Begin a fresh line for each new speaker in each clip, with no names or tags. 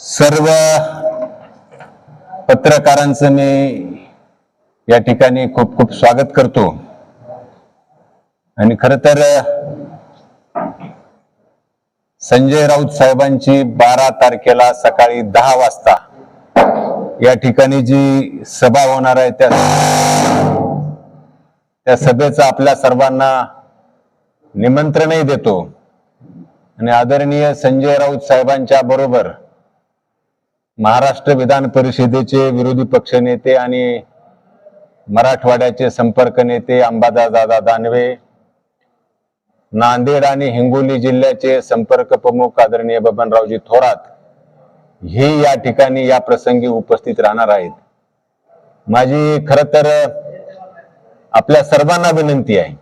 सर्व पत्रकारांचं मी या ठिकाणी खूप खूप स्वागत करतो. आणि खर तर संजय राऊत साहेबांची बारा तारखेला सकाळी दहा वाजता या ठिकाणी जी सभा होणार आहे त्या त्या सभेचं आपल्या सर्वांना निमंत्रणही देतो. आणि आदरणीय संजय राऊत साहेबांच्या बरोबर महाराष्ट्र विधान परिषदेचे विरोधी पक्ष नेते आणि मराठवाड्याचे संपर्क नेते अंबादादा दानवे नांदेड आणि हिंगोली जिल्ह्याचे संपर्क प्रमुख आदरणीय बबनरावजी थोरात हे या ठिकाणी या प्रसंगी उपस्थित राहणार आहेत. माझी खर तर आपल्या सर्वांना विनंती आहे.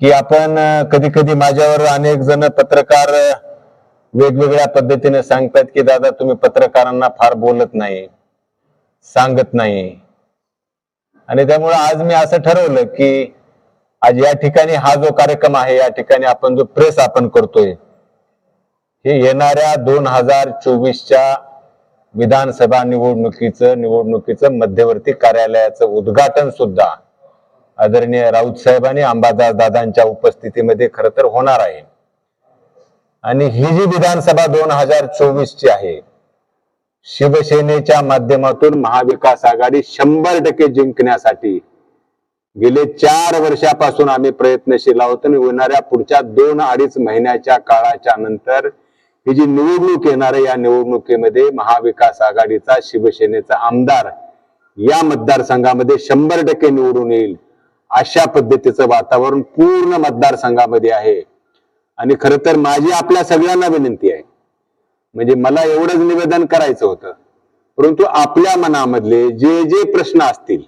की आपण कधी कधी माझ्यावर अनेक जण पत्रकार वेगवेगळ्या पद्धतीने सांगतात की दादा तुम्ही पत्रकारांना फार बोलत नाही सांगत नाही. आणि त्यामुळे आज मी असं ठरवलं की आज या ठिकाणी हा जो कार्यक्रम आहे या ठिकाणी आपण जो प्रेस आपण करतोय हे येणाऱ्या दोन हजार चोवीसच्या विधानसभा निवडणुकीचं निवडणुकीचं मध्यवर्ती कार्यालयाचं उद्घाटन सुद्धा आदरणीय राऊत साहेब आणि अंबादास दादांच्या उपस्थितीमध्ये खर तर होणार आहे. आणि ही जी विधानसभा दोन हजार चोवीस ची आहे शिवसेनेच्या माध्यमातून महाविकास आघाडी शंभर टक्के जिंकण्यासाठी गेले चार वर्षापासून आम्ही प्रयत्नशील आहोत आणि येणाऱ्या पुढच्या दोन अडीच महिन्याच्या काळाच्या नंतर ही जी निवडणूक येणार आहे या निवडणुकीमध्ये महाविकास आघाडीचा शिवसेनेचा आमदार या मतदारसंघामध्ये शंभर टक्के निवडून येईल. अशा पद्धतीचं वातावरण पूर्ण मतदारसंघामध्ये आहे. आणि खर तर माझी आपल्या सगळ्यांना विनंती आहे. म्हणजे मला एवढंच निवेदन करायचं होतं. परंतु आपल्या मनामधले जे जे प्रश्न असतील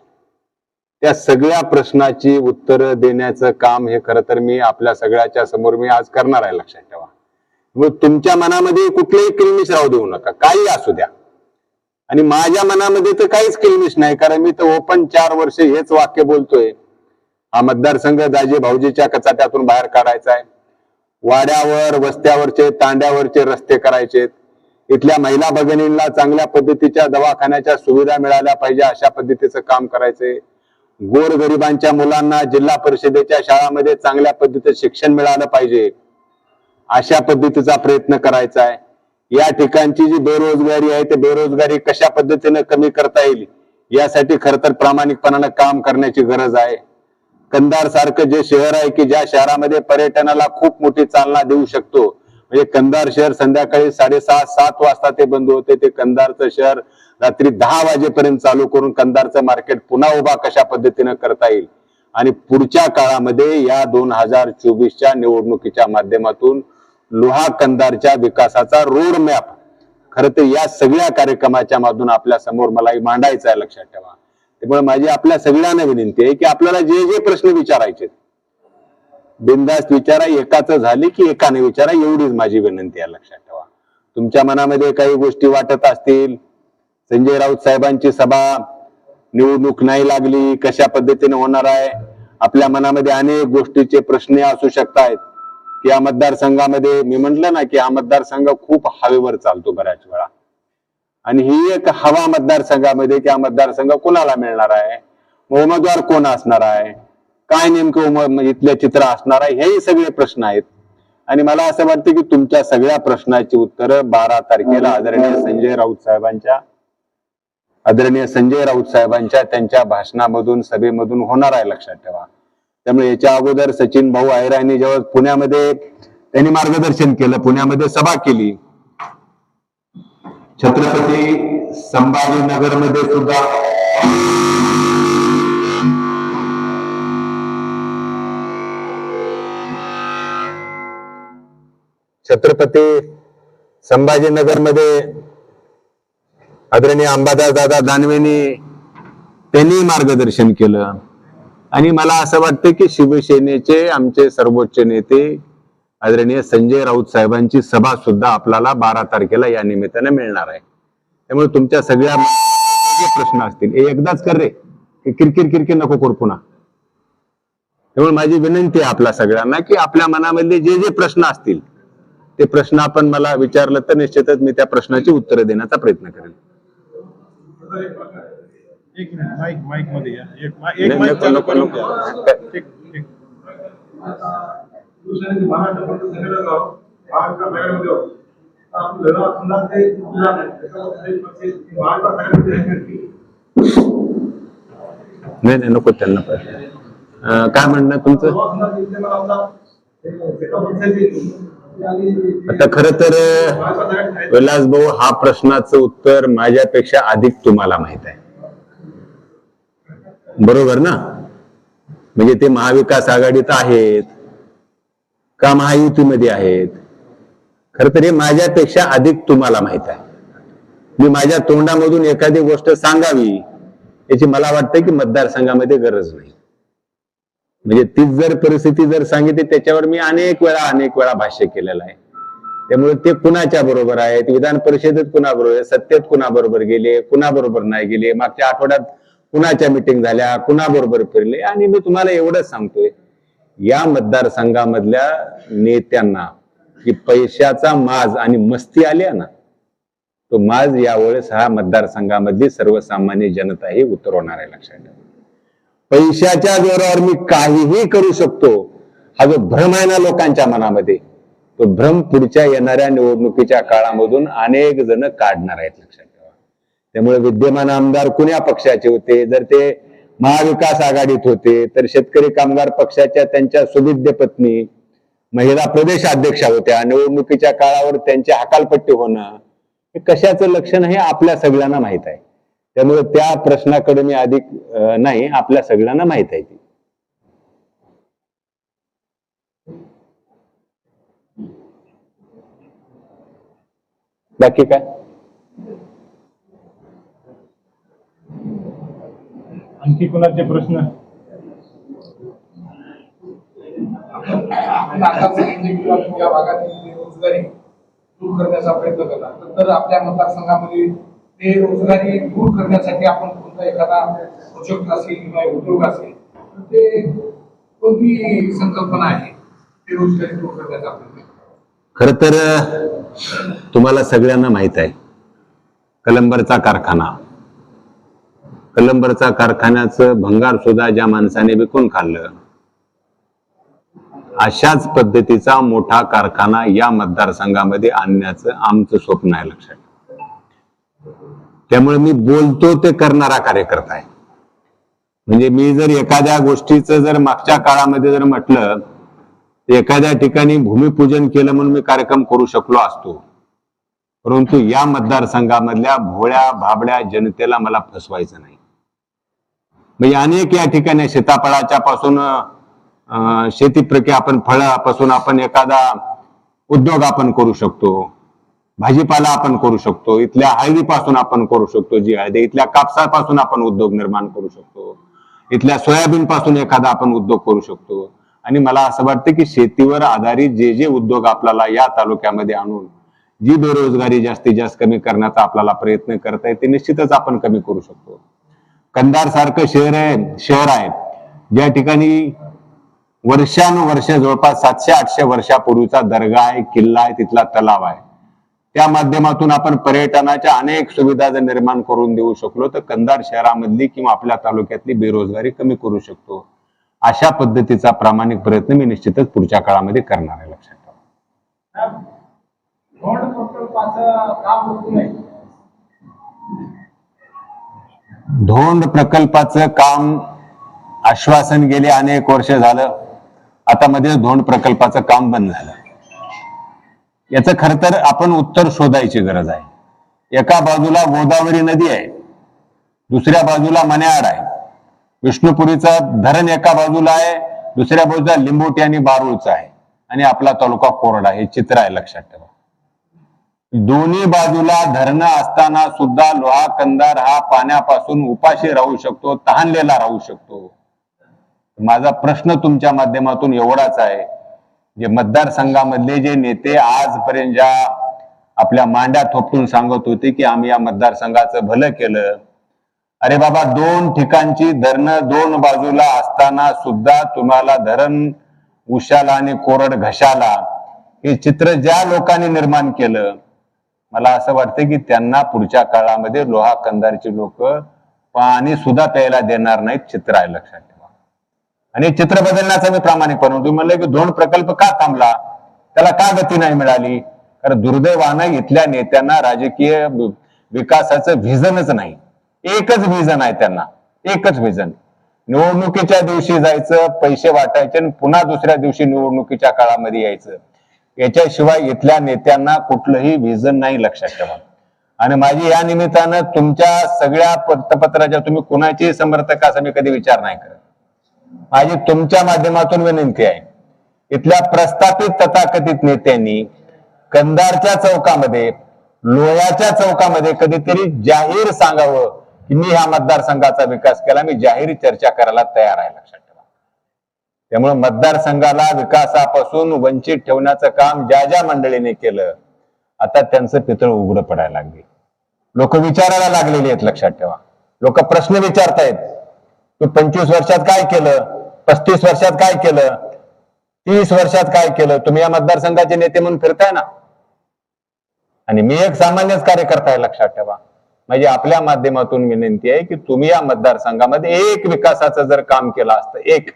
त्या सगळ्या प्रश्नाची उत्तरं देण्याचं काम हे खरं तर मी आपल्या सगळ्याच्या समोर मी आज करणार आहे लक्षात ठेवा. मग तुमच्या मनामध्ये कुठलेही किलमिश राहू देऊ नका. काही असू द्या. आणि माझ्या मनामध्ये तर काहीच किलमिश नाही कारण मी तर ओपन चार वर्ष हेच वाक्य बोलतोय. हा मतदारसंघ दाजे भाऊजीच्या कचाट्यातून बाहेर काढायचा आहे. वाड्यावर वस्त्यावरचे तांड्यावरचे रस्ते करायचे इथल्या महिला भगिनींना चांगल्या पद्धतीच्या दवाखान्याच्या सुविधा मिळाल्या पाहिजे अशा पद्धतीचं काम करायचंय. गोरगरिबांच्या मुलांना जिल्हा परिषदेच्या शाळांमध्ये चांगल्या पद्धतीचं शिक्षण मिळालं पाहिजे. अशा पद्धतीचा प्रयत्न करायचा आहे. या ठिकाणची जी बेरोजगारी आहे ते बेरोजगारी कशा पद्धतीने कमी करता येईल? यासाठी खर तर प्रामाणिकपणानं काम करण्याची गरज आहे. कंधार सारखं जे शहर आहे की ज्या शहरामध्ये पर्यटनाला खूप मोठी चालना देऊ शकतो. म्हणजे कंधार शहर संध्याकाळी साडेसहा सात वाजता ते बंद होते. ते कंधारचं शहर रात्री दहा वाजेपर्यंत चालू करून कंधारचं मार्केट पुन्हा उभा कशा पद्धतीनं करता येईल? आणि पुढच्या काळामध्ये या दोन हजार चोवीसच्या निवडणुकीच्या माध्यमातून लोहा कंधारच्या विकासाचा रोड मॅप खरं तर या सगळ्या कार्यक्रमाच्या माधून आपल्यासमोर मला मांडायचं आहे लक्षात ठेवा. त्यामुळे माझी आपल्या सगळ्यांना विनंती आहे की आपल्याला जे जे प्रश्न विचारायचे बिनधास्त विचारा एकाच झाले की एकाने विचारा एवढीच माझी विनंती आहे लक्षात ठेवा. तुमच्या मनामध्ये काही गोष्टी वाटत असतील संजय राऊत साहेबांची सभा निवडणूक नाही लागली कशा पद्धतीने होणार आहे आपल्या मनामध्ये अनेक गोष्टीचे प्रश्न असू शकतात की या मतदारसंघामध्ये मी म्हंटल ना की हा मतदारसंघ खूप हवेवर चालतो बऱ्याच वेळा. आणि ही एक हवा मतदारसंघामध्ये की हा मतदारसंघ कोणाला मिळणार आहे? उमेदवार कोण असणार आहे? काय नेमकं उम- इथलं चित्र असणार आहे? हेही सगळे प्रश्न आहेत. आणि मला असं वाटतं की तुमच्या सगळ्या प्रश्नाची उत्तरं बारा तारखेला आदरणीय संजय राऊत साहेबांच्या आदरणीय संजय राऊत साहेबांच्या त्यांच्या भाषणामधून सभेमधून होणार आहे लक्षात ठेवा. त्यामुळे याच्या अगोदर सचिन भाऊ आहिरा यांनी जेव्हा पुण्यामध्ये त्यांनी मार्गदर्शन केलं पुण्यामध्ये सभा केली छत्रपती संभाजीनगरमध्ये सुद्धा छत्रपती संभाजीनगरमध्ये आदरणीय अंबादास दादा दानवेनी त्यांनी मार्गदर्शन केलं. आणि मला असं वाटतं की शिवसेनेचे आमचे सर्वोच्च नेते आदरणीय संजय राऊत साहेबांची सभा सुद्धा आपल्याला बारा तारखेला या निमित्ताने मिळणार आहे. त्यामुळे तुमच्या सगळ्या प्रश्न असतील हे एकदाच कर रे. हे किरकिर किरकिर नको करू पुन्हा. त्यामुळे माझी विनंती आहे आपल्या सगळ्यांना की आपल्या मनामधले जे जे प्रश्न असतील ते प्रश्न आपण मला विचारलं तर निश्चितच मी त्या प्रश्नाची उत्तरं देण्याचा प्रयत्न करेन. नको, नको,
करून
नको.
द्या. ठीक ठीक
दुसऱ्या महाराष्ट्र पक्ष सगळं गाव महाराष्ट्र सगळ्यामध्ये ते नाही. त्याच्यामध्ये पक्ष महाराष्ट्र सगळ्यामध्ये आहे.
नाही नाही नको त्यांना काय म्हणणं तुमचं आता खर तर. विलास भाऊ हा प्रश्नाचं उत्तर माझ्यापेक्षा अधिक तुम्हाला माहीत आहे बरोबर ना म्हणजे ते महाविकास आघाडीत आहेत का महायुतीमध्ये आहेत? खर तर हे माझ्यापेक्षा अधिक तुम्हाला माहीत आहे. मी माझ्या तोंडामधून एखादी गोष्ट सांगावी याची मला वाटतं की मतदारसंघामध्ये गरज नाही. म्हणजे तीच जर परिस्थिती जर सांगितली त्याच्यावर मी अनेक वेळा अनेक वेळा भाष्य केलेलं आहे. त्यामुळे ते कुणाच्या बरोबर आहेत? विधान परिषदेत कुणाबरोबर आहे? सत्तेत कुणाबरोबर गेले? कुणाबरोबर नाही गेले? मागच्या आठवड्यात कुणाच्या मिटिंग झाल्या? कुणाबरोबर फिरले? आणि मी तुम्हाला एवढंच सांगतोय या मतदारसंघामधल्या नेत्यांना की पैशाचा माज आणि मस्ती आल्या ना तो माज यावेळेस हा मतदारसंघामधली सर्वसामान्य जनता ही उतरवणार आहे लक्षात ठेवा. पैशाच्या जोरावर मी काहीही करू शकतो हा जो भ्रम आहे ना लोकांच्या मनामध्ये तो भ्रम पुढच्या येणाऱ्या निवडणुकीच्या काळामधून अनेक जण काढणार आहेत लक्षात ठेवा. त्यामुळे विद्यमान आमदार कुण्या पक्षाचे होते? जर ते महाविकास आघाडीत होते तर शेतकरी कामगार पक्षाच्या त्यांच्या सुविद्य पत्नी महिला प्रदेश अध्यक्षा होत्या. निवडणुकीच्या काळावर त्यांची हकालपट्टी होणं हे कशाचं लक्षण हे आपल्या सगळ्यांना माहीत आहे. त्यामुळे त्या प्रश्नाकडे मी अधिक नाही आपल्या सगळ्यांना माहीत आहे ती. बाकी काय?
आणखी कोणाचे प्रश्न?
दूर करण्याचा प्रयत्न करणार तर आपल्या मतदारसंघामध्ये बेरोजगारी दूर करण्यासाठी आपण कोणता एखादा प्रोजेक्ट असेल किंवा उद्योग असेल तर ते कोणती संकल्पना आहे बेरोजगारी दूर करण्याचा प्रयत्न
खर तर तुम्हाला सगळ्यांना माहीत आहे कलंबरचा कारखाना. कलंबरचा कारखान्याचं भंगार सुद्धा ज्या माणसाने विकून खाल्लं अशाच पद्धतीचा मोठा कारखाना या मतदारसंघामध्ये आणण्याचं आमचं स्वप्न आहे लक्षात त्यामुळे मी बोलतो ते करणारा कार्यकर्ता आहे. म्हणजे मी जर एखाद्या गोष्टीचं जर मागच्या काळामध्ये जर म्हटलं तर एखाद्या ठिकाणी भूमिपूजन केलं म्हणून मी कार्यक्रम करू शकलो असतो परंतु या मतदारसंघामधल्या भोळ्या भाबड्या जनतेला मला फसवायचं नाही. म्हणजे अनेक या ठिकाणी सीताफळाच्या पासून शेती प्रक्रिया आपण फळापासून आपण एखादा उद्योग आपण करू शकतो. भाजीपाला आपण करू शकतो. इथल्या हळदीपासून आपण करू शकतो जी हळदी. इथल्या कापसापासून आपण उद्योग निर्माण करू शकतो. इथल्या सोयाबीन पासून एखादा आपण उद्योग करू शकतो. आणि मला असं वाटतं की शेतीवर आधारित जे जे उद्योग आपल्याला या तालुक्यामध्ये आणून जी बेरोजगारी जास्तीत जास्त कमी करण्याचा आपल्याला प्रयत्न करता येते निश्चितच आपण कमी करू शकतो. कंधार सारखं शहर आहे शहर आहे. ज्या ठिकाणी वर्षानुवर्ष जवळपास सातशे आठशे वर्षापूर्वीचा दर्गा आहे किल्ला आहे तिथला तलाव आहे. त्या माध्यमातून आपण पर्यटनाच्या अनेक सुविधा जर निर्माण करून देऊ शकलो तर कंधार शहरामधली किंवा आपल्या तालुक्यातली बेरोजगारी कमी करू शकतो. अशा पद्धतीचा प्रामाणिक प्रयत्न मी निश्चितच पुढच्या काळामध्ये करणार आहे लक्षात ठेवा.
धोंड प्रकल्पाचं काम
आश्वासन गेले अनेक वर्ष झालं. आता मध्ये धोंड प्रकल्पाचं काम बंद झालं. याचं खर तर आपण उत्तर शोधायची गरज आहे. एका बाजूला गोदावरी नदी आहे. दुसऱ्या बाजूला मन्याड आहे. विष्णुपुरीचं धरण एका बाजूला आहे. दुसऱ्या बाजूला लिंबोटी आणि बारूळचं आहे. आणि आपला तालुका कोरडा हे चित्र आहे लक्षात ठेवा. दोन्ही बाजूला धरणं असताना सुद्धा लोहा कंदार हा पाण्यापासून उपाशी राहू शकतो तहानलेला राहू शकतो. माझा प्रश्न तुमच्या माध्यमातून एवढाच आहे. जे मतदारसंघामधले जे नेते आजपर्यंत ज्या आपल्या मांड्या थोपटून सांगत होते की आम्ही या मतदारसंघाचं भलं केलं. अरे बाबा दोन ठिकाणची धरणं दोन बाजूला असताना सुद्धा तुम्हाला धरण उशाला आणि कोरड घशाला हे चित्र ज्या लोकांनी निर्माण केलं मला असं वाटतं की त्यांना पुढच्या काळामध्ये लोहा कंदारची लोक पाणी सुद्धा प्यायला देणार नाहीत चित्र आहे लक्षात ठेवा. आणि चित्र बदलण्याचा मी प्रामाणिकपणे तुम्ही म्हणलं की दोन प्रकल्प का थांबला? त्याला का गती नाही मिळाली? कारण दुर्दैवानं इथल्या नेत्यांना राजकीय विकासाचं व्हिजनच नाही. एकच व्हिजन आहे त्यांना. एकच व्हिजन निवडणुकीच्या दिवशी जायचं पैसे वाटायचे आणि पुन्हा दुसऱ्या दिवशी निवडणुकीच्या काळामध्ये यायचं. याच्याशिवाय इथल्या नेत्यांना कुठलंही व्हिजन नाही लक्षात ठेवा आणि माझी या निमित्तानं तुमच्या सगळ्या वृत्तपत्राच्या तुम्ही कुणाचेही समर्थक असा मी कधी विचार नाही करत. माझी तुमच्या माध्यमातून विनंती आहे इथल्या प्रस्थापित तथाकथित नेत्यांनी कंदारच्या चौकामध्ये लोह्याच्या चौकामध्ये कधीतरी जाहीर सांगावं की मी ह्या मतदारसंघाचा विकास केला मी जाहीर चर्चा करायला तयार आहे लक्षात त्यामुळे मतदारसंघाला विकासापासून वंचित ठेवण्याचं काम ज्या ज्या मंडळीने केलं आता त्यांचं पितळ उघडं पडायला लागले. लोक विचारायला लागलेली आहेत लक्षात ठेवा. लोक प्रश्न विचारतायत तू पंचवीस वर्षात काय केलं पस्तीस वर्षात काय केलं तीस वर्षात काय केलं तुम्ही या मतदारसंघाचे नेते म्हणून फिरताय ना? आणि मी एक सामान्यच कार्यकर्ता आहे लक्षात ठेवा. म्हणजे आपल्या माध्यमातून विनंती आहे की तुम्ही या मतदारसंघामध्ये एक विकासाचं जर काम केलं असतं एक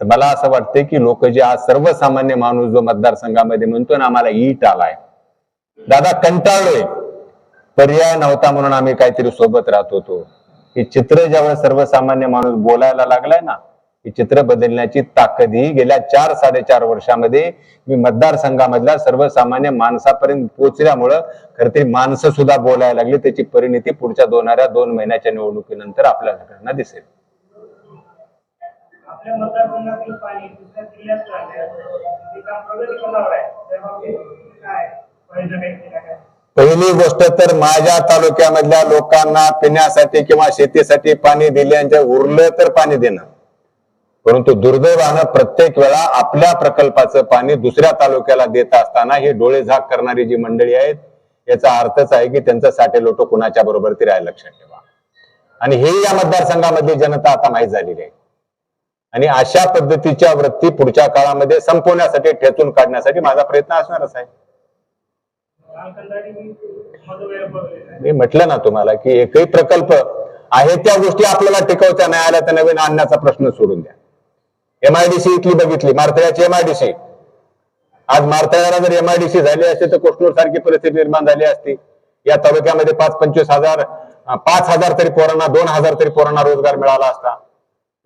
तर मला असं वाटतंय की लोक जे आज सर्वसामान्य माणूस जो मतदारसंघामध्ये म्हणतो ना आम्हाला ईट आलाय. दादा कंटाळलोय पर्याय नव्हता म्हणून आम्ही काहीतरी सोबत राहत होतो. हे चित्र ज्यावेळेस सर्वसामान्य माणूस बोलायला लागलाय ना हे चित्र बदलण्याची ताकद ही गेल्या चार साडेचार वर्षामध्ये मी मतदारसंघामधल्या सर्वसामान्य माणसापर्यंत पोहोचल्यामुळं खरं तरी माणसं सुद्धा बोलायला लागली. त्याची परिणिती पुढच्या दोनाऱ्या दोन महिन्याच्या निवडणुकीनंतर आपल्या सगळ्यांना दिसेल.
आपल्या मतदारसंघातील पाणी दुसऱ्या जिल्ह्यात ते काम प्रगती पथावर आहे. त्या बाबतीत काय? काय?
पहिली गोष्ट तर माझ्या तालुक्यामधल्या लोकांना पिण्यासाठी किंवा शेतीसाठी पाणी दिल्याच्या उरलं तर पाणी देणं. परंतु दुर्दैवानं प्रत्येक वेळा आपल्या प्रकल्पाचं पाणी दुसऱ्या तालुक्याला देत असताना हे डोळे झाक करणारी जी मंडळी आहेत याचा अर्थच आहे की त्यांचं साठे लोटो कुणाच्या बरोबर ती राहायला लक्षात ठेवा. आणि हे या मतदारसंघामधली जनता आता माहीत झालेली आहे. आणि अशा पद्धतीच्या वृत्ती पुढच्या काळामध्ये संपवण्यासाठी ठेचून काढण्यासाठी माझा प्रयत्न असणारच आहे. मी म्हटलं ना तुम्हाला की एकही प्रकल्प आहे त्या गोष्टी आपल्याला टिकवत्या नाही आल्या तर नवीन आणण्याचा प्रश्न सोडून द्या. एमआयडीसी इथली बघितली मारतळ्याची एमआयडीसी आज मारतळ्याला जर एमआयडीसी झाली असती तर कोष्णूर सारखी परिस्थिती निर्माण झाली असती. या तालुक्यामध्ये पाच पंचवीस हजार पाच हजार तरी पोरांना दोन हजार तरी पोरांना रोजगार मिळाला असता.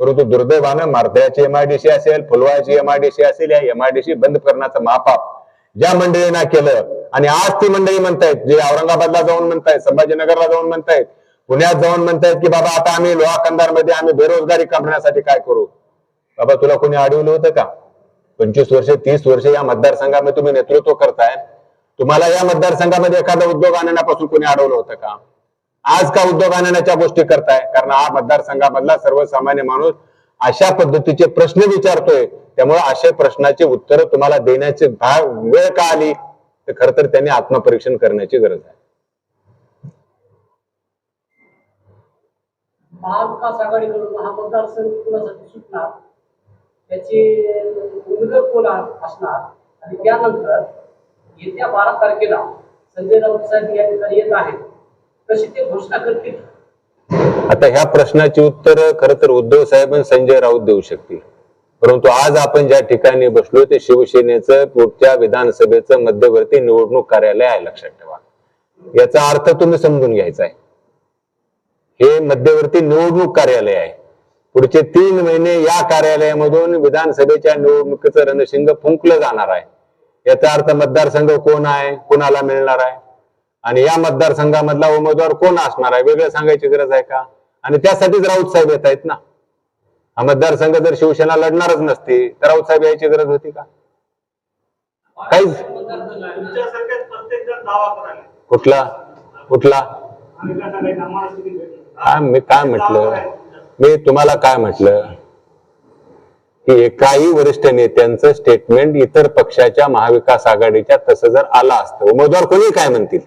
परंतु दुर्दैवानं मारतळ्याची एमआयडीसी असेल फुलवाची एमआयडीसी असेल या एमआयडीसी बंद करण्याचं मापाप ज्या मंडळींना केलं आणि आज ती मंडळी म्हणतायत जे औरंगाबादला जाऊन म्हणतायत संभाजीनगरला जाऊन म्हणतायत पुण्यात जाऊन म्हणतायत की बाबा आता आम्ही लोहा कंधारमध्ये आम्ही बेरोजगारी काढण्यासाठी काय करू? बाबा तुला कोणी अडवलं होतं का? पंचवीस वर्ष तीस वर्ष या मतदारसंघामध्ये तुम्ही नेतृत्व करताय. तुम्हाला या मतदारसंघामध्ये एखादा उद्योग आणण्यापासून कोणी अडवलं होतं का? आज का उद्योग आणण्याच्या गोष्टी करताय? कारण हा मतदारसंघामधला सर्वसामान्य माणूस अशा पद्धतीचे प्रश्न विचारतोय. त्यामुळे अशा प्रश्नाची उत्तरं तुम्हाला देण्याची भाग वेळ का आली? तर खर तर त्यांनी आत्मपरीक्षण करण्याची गरज आहे.
महाविकास आघाडीकडून हा मतदारसंघ कुणासाठी सुटणार? त्याचे उमेदवार कोण असणार? आणि त्यानंतर येत्या बारा तारखेला संजय राऊत साहेब या ठिकाणी येत आहेत. ते घोषणा करतील?
आता ह्या प्रश्नाची उत्तर खर तर उद्धव साहेब आणि संजय राऊत देऊ शकतील. परंतु आज आपण ज्या ठिकाणी बसलो ते शिवसेनेचं पुढच्या विधानसभेचं मध्यवर्ती निवडणूक कार्यालय आहे लक्षात ठेवा. याचा अर्थ तुम्ही समजून घ्यायचा आहे. हे मध्यवर्ती निवडणूक कार्यालय आहे. पुढचे तीन महिने या कार्यालयामधून विधानसभेच्या निवडणुकीचं रणशिंग फुंकलं जाणार आहे. याचा अर्थ मतदारसंघ कोण आहे? कोणाला मिळणार आहे? आणि या मतदारसंघामधला उमेदवार कोण असणार आहे? वेगळं सांगायची गरज आहे का? आणि त्यासाठीच राऊत साहेब येत आहेत ना? हा मतदारसंघ जर शिवसेना लढणारच नसती तर राऊत साहेब यायची गरज होती का? काहीच. कुठला? कुठला? मी काय म्हटलं? मी तुम्हाला काय म्हटलं? की एकाही वरिष्ठ नेत्यांचं स्टेटमेंट इतर पक्षाच्या महाविकास आघाडीच्या तसं जर आला असतं उमेदवार कोणी काय म्हणतील?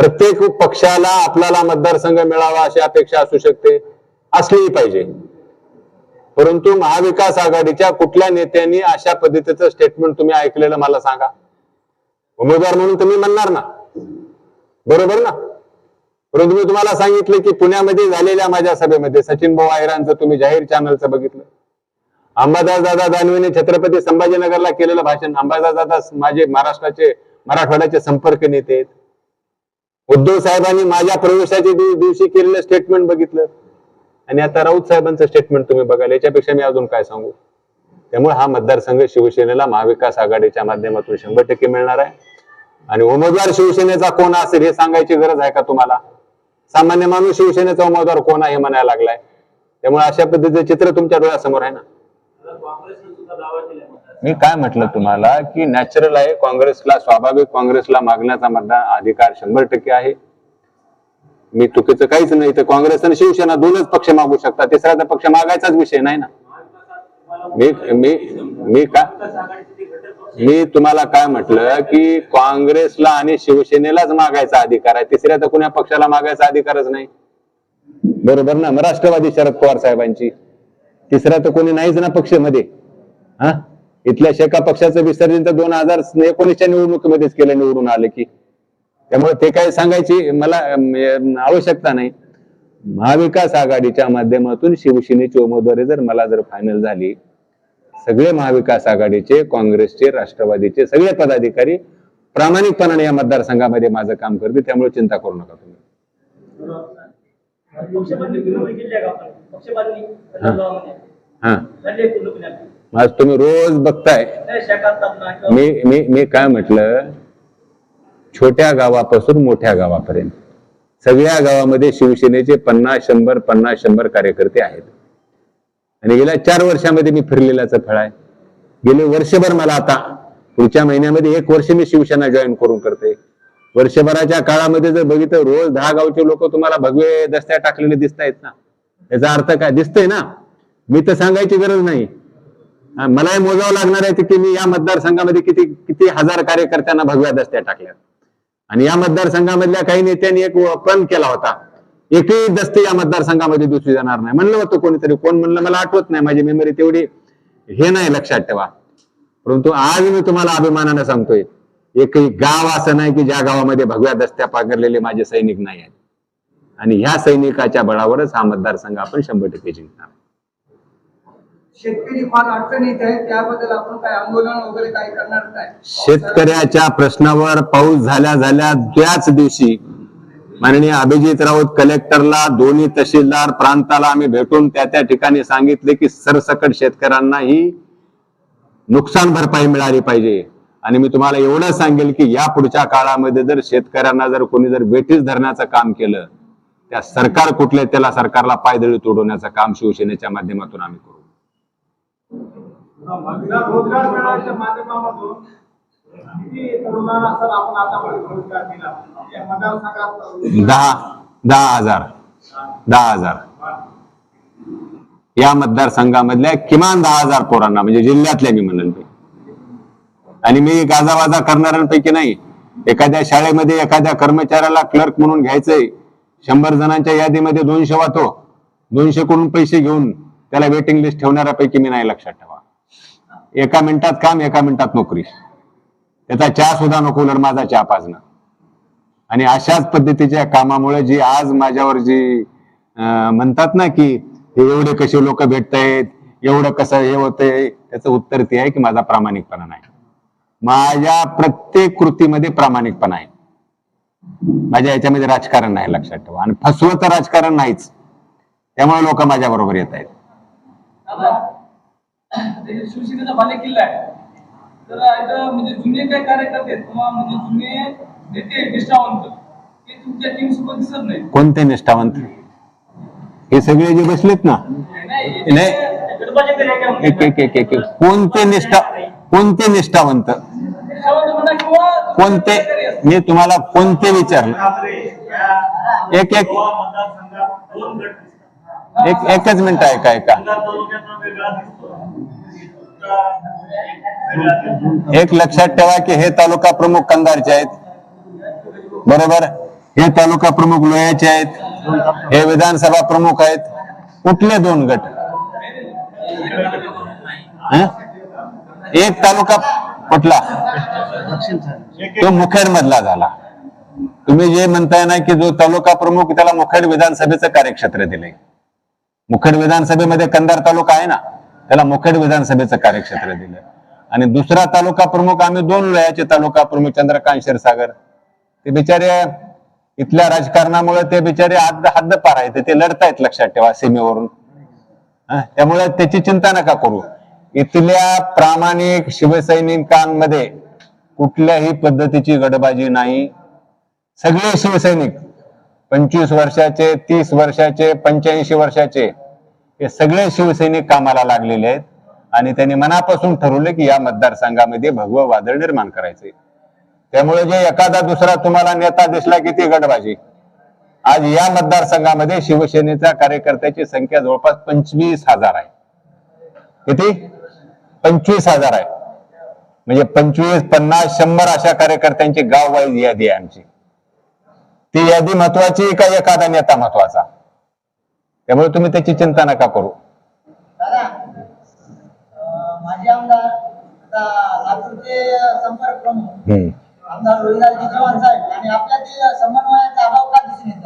प्रत्येक पक्षाला आपल्याला मतदारसंघ मिळावा अशी अपेक्षा असू शकते असलीही पाहिजे. परंतु महाविकास आघाडीच्या कुठल्या नेत्यांनी अशा पद्धतीचं स्टेटमेंट तुम्ही ऐकलेलं मला सांगा. उमेदवार म्हणून तुम्ही म्हणणार ना? बरोबर ना? परंतु मी तुम्हाला सांगितलं की पुण्यामध्ये झालेल्या माझ्या सभेमध्ये सचिन भाऊ आयरांचं तुम्ही जाहीर चॅनलचं बघितलं. अंबादास दादा दानवेने छत्रपती संभाजीनगरला केलेलं भाषण. अंबादास दादा माझे महाराष्ट्राचे मराठवाड्याचे संपर्क नेते आहेत. उद्धव साहेबांनी माझ्या प्रवेशाच्या दिवशी केलेलं स्टेटमेंट बघितलं. आणि आता राऊत साहेबांचं स्टेटमेंट तुम्ही बघाल याच्यापेक्षा मी अजून काय सांगू? त्यामुळे हा मतदारसंघ शिवसेनेला महाविकास आघाडीच्या माध्यमातून शंभर टक्के मिळणार आहे. आणि उमेदवार शिवसेनेचा कोण असेल हे सांगायची गरज आहे का तुम्हाला? सामान्य माणूस शिवसेनेचा उमेदवार कोण आहे हे म्हणायला लागलाय. त्यामुळे अशा पद्धतीचं चित्र तुमच्या डोळ्यासमोर आहे ना? मी काय म्हटलं तुम्हाला की नॅचरल आहे काँग्रेसला स्वाभाविक काँग्रेसला मागण्याचा मतदान अधिकार शंभर टक्के आहे. मी चुकीचं काहीच नाही तर काँग्रेस आणि शिवसेना दोनच पक्ष मागू शकतात. तिसरा तर पक्ष मागायचाच विषय नाही ना. मी मी मी का? मी तुम्हाला काय म्हटलं की काँग्रेसला आणि शिवसेनेलाच मागायचा अधिकार आहे. तिसऱ्या तर कुण्या पक्षाला मागायचा अधिकारच नाही. बरोबर ना? मग राष्ट्रवादी शरद पवार साहेबांची. तिसरा तर कोणी नाहीच ना पक्षामध्ये. हा? इथल्या शेका पक्षाचं विसर्जन तर दोन हजार एकोणीसच्या निवडणुकीमध्येच केलं निवडून आले की. त्यामुळे ते काय सांगायची मला आवश्यकता नाही. महाविकास आघाडीच्या माध्यमातून शिवसेनेची उमेदवारी जर मला जर फायनल झाली सगळे महाविकास आघाडीचे काँग्रेसचे राष्ट्रवादीचे सगळे पदाधिकारी प्रामाणिकपणाने या मतदारसंघामध्ये माझं काम करते त्यामुळे चिंता करू नका तुम्ही. हा. हा. आज तुम्ही रोज बघताय. मी मी मी काय म्हटलं? छोट्या गावापासून मोठ्या गावापर्यंत. सगळ्या गावामध्ये शिवसेनेचे पन्नास शंभर पन्नास शंभर कार्यकर्ते आहेत. आणि गेल्या चार वर्षामध्ये मी फिरलेल्याचं फळ आहे. गेले वर्षभर मला आता पुढच्या महिन्यामध्ये एक वर्ष मी शिवसेना जॉईन करून करते वर्षभराच्या काळामध्ये जर बघितलं रोज दहा गावचे लोक तुम्हाला भगवे दस्त्या टाकलेले दिसत आहेत ना. याचा अर्थ काय? दिसतंय ना. मी तर सांगायची गरज नाही. मलाही मोजावं लागणार आहे की मी या मतदारसंघामध्ये किती किती हजार कार्यकर्त्यांना भगव्या दस्त्या टाकल्या. आणि या मतदारसंघामधल्या काही नेत्यांनी एक पण केला होता. एकही दस्ते या मतदारसंघामध्ये दुसरी जाणार नाही. म्हणलं होतं कोणीतरी. कोण म्हणलं? मला आठवत नाही. माझी मेमरी तेवढी हे नाही लक्षात ठेवा. परंतु आज मी तुम्हाला अभिमानानं सांगतोय. एकही गाव असं नाही की ज्या गावामध्ये भगव्या दस्त्या पांघरलेले माझे सैनिक नाही आहेत. आणि ह्या सैनिकाच्या बळावरच हा मतदारसंघ आपण शंभर टक्के जिंकणार.
शेतकरी फार अडचणीत आहे त्याबद्दल आपण काय आंदोलन वगैरे काय करणार काय
शेतकऱ्याच्या प्रश्नावर पाऊस झाल्या झाल्या त्याच दिवशी माननीय अभिजित राऊत कलेक्टरला दोन्ही तहसीलदार प्रांताला आम्ही भेटून त्या त्या ठिकाणी सांगितले की सरसकट शेतकऱ्यांना ही नुकसान भरपाई मिळाली पाहिजे. आणि मी तुम्हाला एवढं सांगेल की या पुढच्या काळामध्ये जर शेतकऱ्यांना जर कोणी जर वेठीस धरण्याचं काम केलं त्या सरकार कुठले त्याला सरकारला पायदळी तोडवण्याचं काम शिवसेनेच्या माध्यमातून आम्ही करू.
रोजगार किती तरुणांना सर आपण आतापर्यंत रोजगार दिला. या मतदारसंघात
दहा दहा हजार. दहा हजार. या मतदारसंघामधल्या किमान दहा हजार पोरांना म्हणजे जिल्ह्यातल्या मी म्हणेल मी आणि मी गाजावाजा करणाऱ्यांपैकी नाही. एखाद्या शाळेमध्ये एखाद्या कर्मचाऱ्याला क्लर्क म्हणून घ्यायचंय. शंभर जणांच्या यादीमध्ये दोनशे वाहतो दोनशे कडून पैसे घेऊन त्याला वेटिंग लिस्ट ठेवणाऱ्यापैकी मी नाही लक्षात ठेवा. एका मिनिटात काम एका मिनिटात नोकरी. त्याचा चहा सुद्धा नको उलट माझा चहा पाजणं. आणि अशाच पद्धतीच्या कामामुळे जी आज माझ्यावर जी अं, म्हणतात ना की हे एवढे कसे लोक भेटतायत एवढं कसं हे होतंय त्याचं उत्तर ते आहे की माझा प्रामाणिकपणा नाही. माझ्या प्रत्येक कृतीमध्ये प्रामाणिकपणा आहे. माझ्या याच्यामध्ये राजकारण नाही लक्षात ठेवा. आणि फसवत राजकारण नाहीच. त्यामुळे लोक माझ्या बरोबर येत आहेत
शिवसेनेचा बाले किल्ला आहे. तर इथं म्हणजे जुने काही कार्यकर्ते किंवा म्हणजे जुने नेते निष्ठावंत ते तुमच्या टीम सोबत दिसत नाही
कोणते निष्ठावंत? हे सगळे जे बसलेत ना?
नाही.
कोणते निष्ठा कोणते निष्ठावंत? कोणते मी तुम्हाला कोणते विचारलं? एक एक
गोवा मतदारसंघात दोन गट दिसतात.
एक एकच मिनिट ऐका ऐका.
एक
लक्षात ठेवा की हे तालुका प्रमुख कंधारचे आहेत. बरोबर? हे तालुका प्रमुख लोह्याचे आहेत. हे विधानसभा प्रमुख आहेत. कुठले दोन गट? एक तालुका कुठला? तो मुखेड मधला झाला. तुम्ही जे म्हणताय ना की जो तालुका प्रमुख त्याला मुखेड विधानसभेचं कार्यक्षेत्र दिले मुखेड विधानसभेमध्ये कंधार तालुका आहे ना? त्याला मुखेड विधानसभेचं कार्यक्षेत्र दिलं. आणि दुसरा तालुका प्रमुख आम्ही दोन लयाचे तालुका प्रमुख चंद्रकांत क्षीरसागर. ते बिचारे इथल्या राजकारणामुळे ते बिचारे हद्द हद्द पार आहेत. ते लढतायत लक्षात ठेवा सीमेवरून. त्यामुळे त्याची चिंता नका करू. इथल्या प्रामाणिक शिवसैनिकांमध्ये कुठल्याही पद्धतीची गडबाजी नाही. सगळे शिवसैनिक पंचवीस वर्षाचे तीस वर्षाचे पंच्याऐंशी वर्षाचे हे सगळे शिवसैनिक कामाला लागलेले आहेत. आणि त्यांनी मनापासून ठरवले की या मतदारसंघामध्ये भगवं वादळ निर्माण करायचे त्यामुळे जे एखादा दुसरा तुम्हाला नेता दिसला किती गडबाजी आज या मतदारसंघामध्ये शिवसेनेच्या कार्यकर्त्याची संख्या जवळपास पंचवीस हजार आहे. किती? पंचवीस हजार आहे. म्हणजे पंचवीस पन्नास शंभर अशा कार्यकर्त्यांची गाव वाईज यादी आहे आमची. ती यादी महत्वाची का एखादा नेता महत्त्वाचा? त्यामुळे तुम्ही त्याची चिंता नका करू.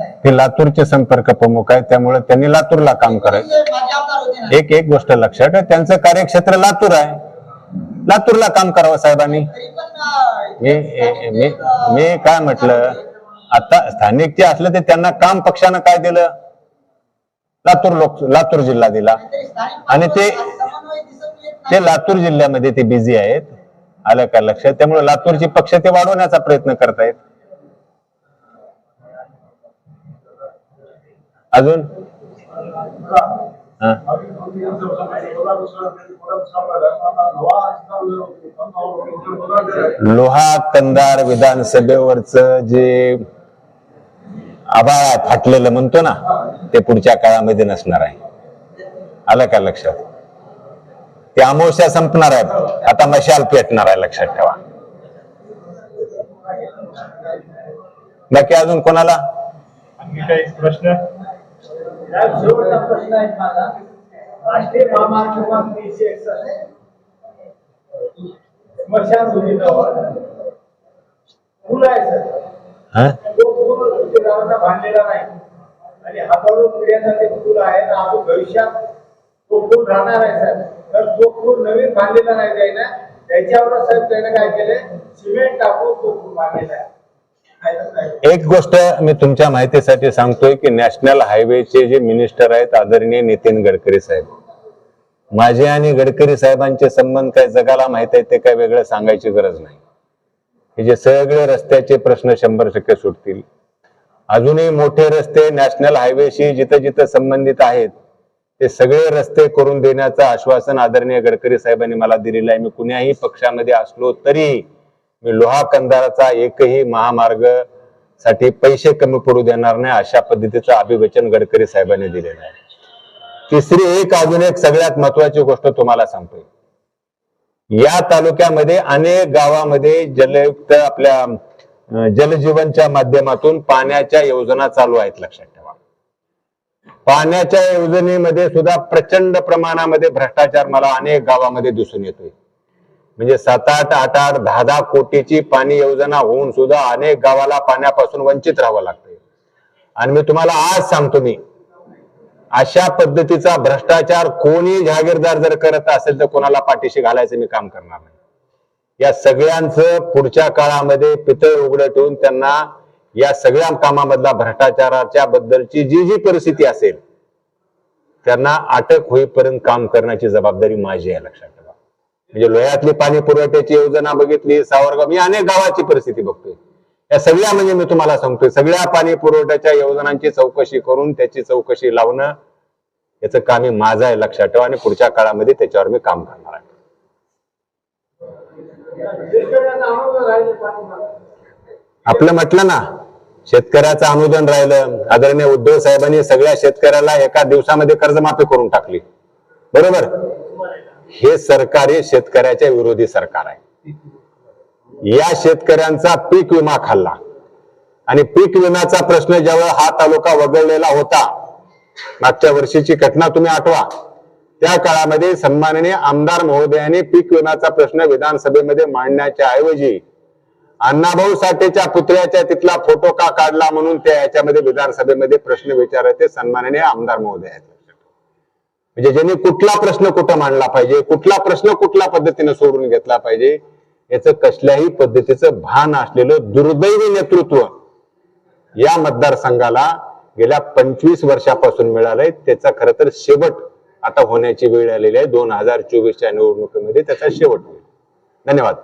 आहे?
ते लातूरचे संपर्क प्रमुख आहेत त्यामुळे त्यांनी लातूरला काम करायचं. एक एक गोष्ट लक्षात ठेवा, त्यांचं कार्यक्षेत्र लातूर आहे. लातूरला काम करावं साहेबांनी. मी काय म्हटलं? आता स्थानिक जे असलं ते त्यांना काम पक्षानं काय दिलं? लातूर लोक लातूर जिल्हा दिला. आणि ते- ते लातूर जिल्ह्यामध्ये ते बिझी आहेत. आलं का लक्षात त्यामुळे लातूरची पक्ष ते वाढवण्याचा प्रयत्न करतायत. अजून? लोहा कंदार विधानसभेवरच जे आभाळ फाटलेलं म्हणतो ना ते पुढच्या काळामध्ये नसणार आहे. आलं का लक्षात? ते अमावस्या संपणार आहे. आता मशाल पेटणार आहे लक्षात ठेवा. बाकी अजून कोणाला?
प्रश्न?
हा?
तो बांधलेला नाही. आणि हजारो पिढ्यांसाठी ते पूल आहे तर आपण भविष्यात तो पूल राहणार आहे सर तर तो पूल नवीन बांधलेला नाही त्याने त्याच्यावर साहेब त्याने काय केले सिमेंट टाकून तो पूल बांधलेला आहे.
एक गोष्ट मी तुमच्या माहितीसाठी सांगतोय की नॅशनल हायवेचे जे मिनिस्टर आहेत आदरणीय नितीन गडकरी साहेब. माझे आणि गडकरी साहेबांचे संबंध काय जगाला माहीत आहे ते काय वेगळं सांगायची गरज नाही. हे जे सगळे रस्त्याचे प्रश्न शंभर टक्के सुटतील. अजूनही मोठे रस्ते नॅशनल हायवेशी जिथं जिथं संबंधित आहेत ते सगळे रस्ते करून देण्याचं आश्वासन आदरणीय गडकरी साहेबांनी मला दिलेलं आहे. मी कुण्याही पक्षामध्ये असलो तरी मी लोहा कंदाराचा एकही महामार्गसाठी पैसे कमी पडू देणार नाही अशा पद्धतीचं अभिवचन गडकरी साहेबांनी दिलेलं आहे. तिसरी एक अजून एक सगळ्यात महत्वाची गोष्ट तुम्हाला सांगतोय. या तालुक्यामध्ये अनेक गावामध्ये जलयुक्त आपल्या जलजीवनच्या माध्यमातून पाण्याच्या योजना चालू आहेत लक्षात ठेवा. पाण्याच्या योजनेमध्ये सुद्धा प्रचंड प्रमाणामध्ये भ्रष्टाचार मला अनेक गावामध्ये दिसून येतोय. म्हणजे सात आठ आठ आठ दहा दहा कोटीची पाणी योजना होऊन सुद्धा अनेक गावाला पाण्यापासून वंचित राहावं लागतंय. आणि मी तुम्हाला आज सांगतो मी अशा पद्धतीचा भ्रष्टाचार कोणी जहागीरदार जर करत असेल तर कोणाला पाठीशी घालायचं मी काम करणार नाही. या सगळ्यांचं पुढच्या काळामध्ये पितळ उघडं ठेवून त्यांना या सगळ्या कामामधला भ्रष्टाचाराच्या बद्दलची जी जी परिस्थिती असेल त्यांना अटक होईपर्यंत काम करण्याची जबाबदारी माझी आहे लक्षात ठेवा. म्हणजे लोह्यातली पाणी पुरवठ्याची योजना बघितली सावरगाव मी अनेक गावाची परिस्थिती बघतोय. या सगळ्या म्हणजे मी तुम्हाला सांगतोय सगळ्या पाणी पुरवठ्याच्या योजनांची चौकशी करून त्याची चौकशी लावणं याचं काम माझं आहे लक्षात ठेवा. आणि पुढच्या काळामध्ये त्याच्यावर मी काम करणार आहे
शेतकऱ्यांना अनुदान राहिले पाणी
आपलं म्हटलं ना शेतकऱ्याचं अनुदान राहिलं आदरणीय उद्धव साहेबांनी सगळ्या शेतकऱ्याला एका दिवसामध्ये कर्जमाफी करून टाकली. बरोबर? हे सरकार हे शेतकऱ्याच्या विरोधी सरकार आहे. या शेतकऱ्यांचा पीक विमा खाल्ला. आणि पीक विम्याचा प्रश्न ज्यावेळेला हा तालुका वगळलेला होता मागच्या वर्षीची घटना तुम्ही आठवा. त्या काळामध्ये सन्माननीय आमदार महोदयाने पीक विम्याचा प्रश्न विधानसभेमध्ये मांडण्याच्या ऐवजी अण्णाभाऊ साठेच्या पुतळ्याच्या तिथला फोटो का काढला म्हणून त्या याच्यामध्ये विधानसभेमध्ये प्रश्न विचारायचे सन्माननीय आमदार महोदया म्हणजे ज्यांनी कुठला प्रश्न कुठं मांडला पाहिजे कुठला प्रश्न कुठल्या पद्धतीने सोडून घेतला पाहिजे याचं कसल्याही पद्धतीचं भान असलेलं दुर्दैवी नेतृत्व या मतदारसंघाला गेल्या पंचवीस वर्षापासून मिळालंय. त्याचा खर तर शेवट आता होण्याची वेळ आलेली आहे. दोन हजार चोवीसच्या निवडणुकीमध्ये त्याचा शेवट होईल. धन्यवाद.